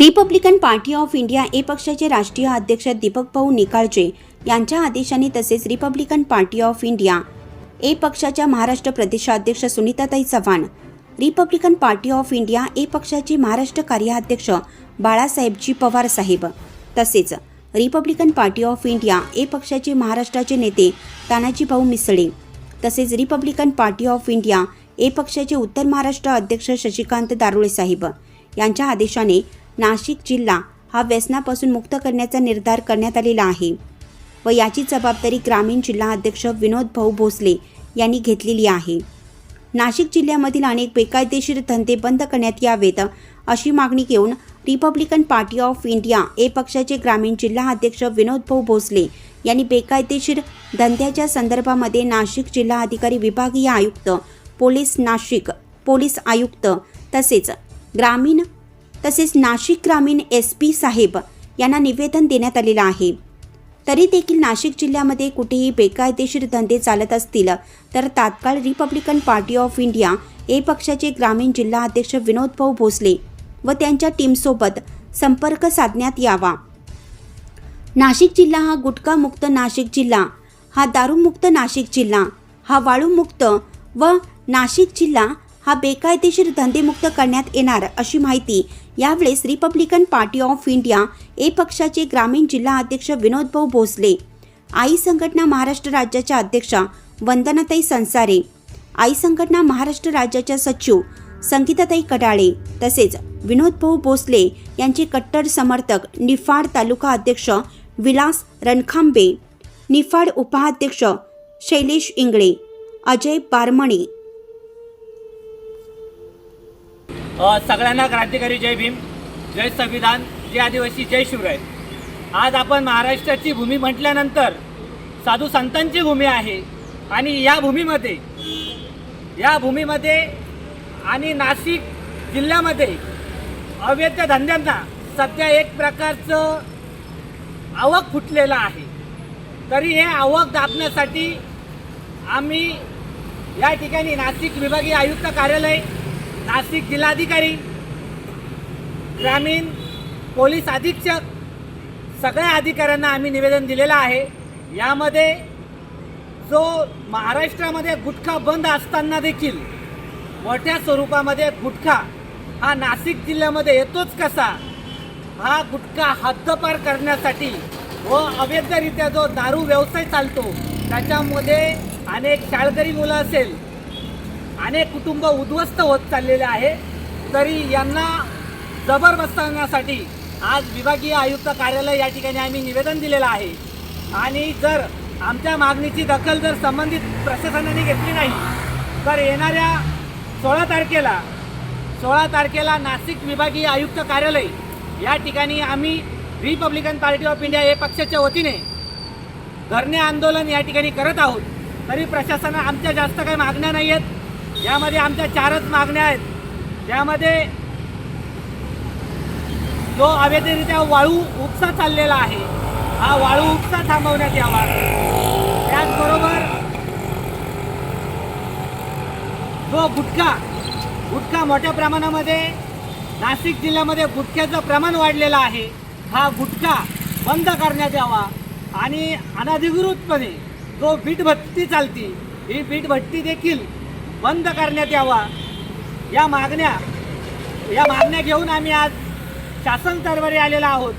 Republican party of India A पक्षाचे राष्ट्रीय अध्यक्ष दीपक भाऊ निकाळजे यांच्या आदेशाने तसेच Republican party of India A पक्षाच्या महाराष्ट्र प्रदेशाध्यक्ष Sunitatai Chavan Republican party of India A पक्षाचे महाराष्ट्र कार्याध्यक्ष बाळासाहेबजी पवार साहेब तसेच Republican party of India A पक्षाचे महाराष्ट्राचे नेते तानाजी भाऊ मिसळे तसेच Republican party of India A पक्षाचे उत्तर महाराष्ट्र अध्यक्ष शशिकांत दारुळे साहेब यांच्या आदेशाने नाशिक जिल्हा हा व्यसनापासून मुक्त करण्याचा निर्धार करण्यात आलेला आहे. व याची जबाबदारी ग्रामीण जिल्हा अध्यक्ष विनोद भाऊ भोसले यांनी घेतलेली आहे. नाशिक जिल्ह्यामधील अनेक बेकायदेशीर धंदे बंद करण्यात यावेत अशी मागणी घेऊन Republican party of India A पक्षाचे ग्रामीण जिल्हा अध्यक्ष विनोद भाऊ भोसले यांनी बेकायदेशीर धंद्याच्या संदर्भामध्ये नाशिक जिल्हा अधिकारी विभागीय आयुक्त पोलीस नाशिक पोलीस आयुक्त तसेच ग्रामीण तसेच नाशिक ग्रामीण एस पी साहेब यांना निवेदन देण्यात आलेलं आहे. तरी देखील नाशिक जिल्ह्यामध्ये कुठेही बेकायदेशीर धंदे चालत असतील तर तात्काळ Republican party of India A पक्षाचे ग्रामीण जिल्हा अध्यक्ष विनोद भाऊ भोसले व त्यांच्या टीमसोबत संपर्क साधण्यात यावा. नाशिक जिल्हा हा गुटखामुक्त नाशिक जिल्हा हा दारूमुक्त नाशिक जिल्हा हा वाळूमुक्त व नाशिक जिल्हा हा बेकायदेशीर धंदेमुक्त करण्यात येणार अशी माहिती यावेळेस Republican party of India A पक्षाचे ग्रामीण जिल्हा अध्यक्ष विनोदभाऊ भोसले आई संघटना महाराष्ट्र राज्याच्या अध्यक्षा वंदनाताई संसारे आई संघटना महाराष्ट्र राज्याच्या सचिव संगीताताई कडाळे तसेच विनोदभाऊ भोसले यांचे कट्टर समर्थक निफाड तालुका अध्यक्ष विलास रणखांबे निफाड उपाध्यक्ष शैलेश इंगळे अजय बारमणे सगळ्यांना क्रांतिकारी जय भीम जय संविधान जय आदिवासी जय शिवराय. आज आपण महाराष्ट्राची भूमी म्हटल्यानंतर साधू संतांची भूमी आहे आणि या भूमीमध्ये या भूमीमध्ये आणि नाशिक जिल्ह्यामध्ये अवैध धंद्यांना सध्या एक प्रकारचं आवक फुटलेलं आहे. तरी हे आवक दाबण्यासाठी आम्ही या ठिकाणी नाशिक विभागीय आयुक्त कार्यालय नाशिक जिल्हाधिकारी ग्रामीण पोलीस अधीक्षक सगळ्या अधिकाऱ्यांना आम्ही निवेदन दिलेलं आहे. यामध्ये जो महाराष्ट्रामध्ये गुटखा बंद असताना देखील मोठ्या स्वरूपामध्ये गुटखा हा नाशिक जिल्ह्यामध्ये येतोच कसा? हा गुटखा हद्दपार करण्यासाठी व अवैधरित्या जो दारू व्यवसाय चालतो त्याच्यामध्ये अनेक शाळकरी मुलं असेल अनेक कुटुंब उद्ध्वस्त होत चाललेले आहे. तरी यांना जबर बसवण्यासाठी आज विभागीय आयुक्त कार्यालय या ठिकाणी आम्ही निवेदन दिलेलं आहे. आणि जर आमच्या मागणीची दखल जर संबंधित प्रशासनाने घेतली नाही तर येणाऱ्या सोळा तारखेला सोळा तारखेला नाशिक विभागीय आयुक्त कार्यालय या ठिकाणी आम्ही रिपब्लिकन पार्टी ऑफ इंडिया हे पक्षाच्या वतीने धरणे आंदोलन या ठिकाणी करत आहोत. तरी प्रशासना आमच्या जास्त काही मागण्या नाही आहेत. यामध्ये आमच्या चारच मागण्या आहेत. त्यामध्ये जो अवैधरित्या वाळू उपसा चाललेला आहे हा वाळू उपसा थांबवण्यात यावा. त्याचबरोबर जो गुटखा गुटखा मोठ्या प्रमाणामध्ये नाशिक जिल्ह्यामध्ये गुटख्याचं प्रमाण वाढलेलं आहे हा गुटखा बंद करण्यात यावा. आणि अनधिकृतपणे जो बीटभट्टी चालती ही बीटभट्टी देखील बंद करण्यात यावा. या मागण्या या मागण्या घेऊन आम्ही आज शासन दरबारी आलेलो आहोत.